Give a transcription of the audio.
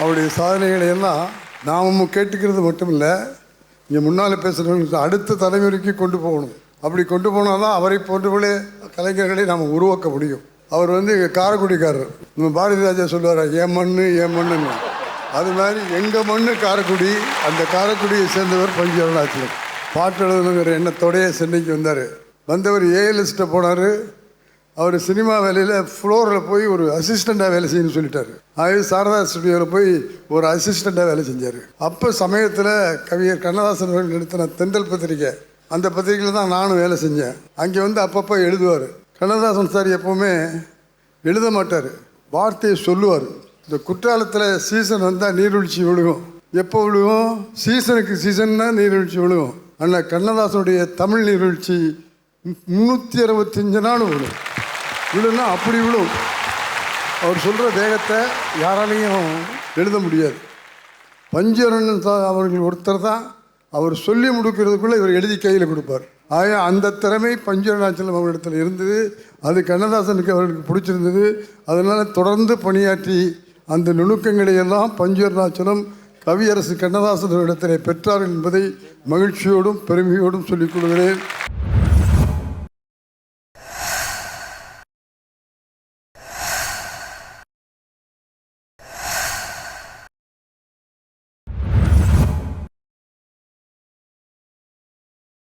அவருடைய சாதனைகளை எல்லாம் நாமும் கேட்டுக்கிறது மட்டும் இல்லை இங்கே முன்னால் பேசுகிறவங்களுக்கு அடுத்த தலைமுறைக்கு கொண்டு போகணும். அப்படி கொண்டு போனால் தான் அவரை போன்றவர்களே கலைஞர்களை நாம் உருவாக்க முடியும். அவர் வந்து காரைக்குடிக்காரர். நம்ம பாரதி ராஜா சொல்லுவார் என் மண்ணு என் மண்ணுன்னு. அது மாதிரி எங்கள் மண்ணு காரைக்குடி அந்த காரைக்குடியை சேர்ந்தவர் பஞ்சு அருணாச்சலம். பாட்டு எழுதணுங்கிற எண்ணத்தோடயே சென்னைக்கு வந்தார். வந்தவர் ஏஎல்எஸ்ட்டை போனார். அவர் சினிமா வேலையில் ஃப்ளோரில் போய் ஒரு அசிஸ்டண்ட்டாக வேலை செய்யணும்னு சொல்லிட்டாரு. ஆகவே சாரதா ஸ்டுடியோவில் போய் ஒரு அசிஸ்டண்ட்டாக வேலை செஞ்சார். அப்போ சமயத்தில் கவிஞர் கண்ணதாசன் அவர்கள் நடத்தின தென்றல் பத்திரிக்கை. அந்த பத்திரிக்கையில் தான் நானும் வேலை செஞ்சேன். அங்கே வந்து அப்பப்போ எழுதுவார். கண்ணதாசன் சார் எப்போவுமே எழுத மாட்டார். வார்த்தையை சொல்லுவார். இந்த குற்றாலத்தில் சீசன் வந்தால் நீர்வீழ்ச்சி விழுகும். எப்போ விழுகும்? சீசனுக்கு சீசன்னா நீர்வீழ்ச்சி விழுகும். ஆனால் கண்ணதாசனுடைய தமிழ் நீர்வீழ்ச்சி முந்நூற்றி அறுபத்தஞ்சு நாள் விழும். விழுன்னா அப்படி விழும். அவர் சொல்கிற தேகத்தை யாராலையும் எழுத முடியாது. பஞ்சரன் அவர்கள் ஒருத்தர் தான் அவர் சொல்லி முடிக்கிறதுக்குள்ளே இவர் எழுதி கையில் கொடுப்பார். ஆக அந்த திறமை பஞ்சரணாச்சலம் அவரிடத்தில் இருந்தது. அது கண்ணதாசனுக்கு அவர்களுக்கு பிடிச்சிருந்தது. அதனால் தொடர்ந்து பணியாற்றி அந்த நுணுக்கங்களை எல்லாம் பஞ்சரணாச்சலம் கவியரசு கண்ணதாசன் இடத்திலே பெற்றார் என்பதை மகிழ்ச்சியோடும் பெருமையோடும் சொல்லிக் கொள்கிறேன்.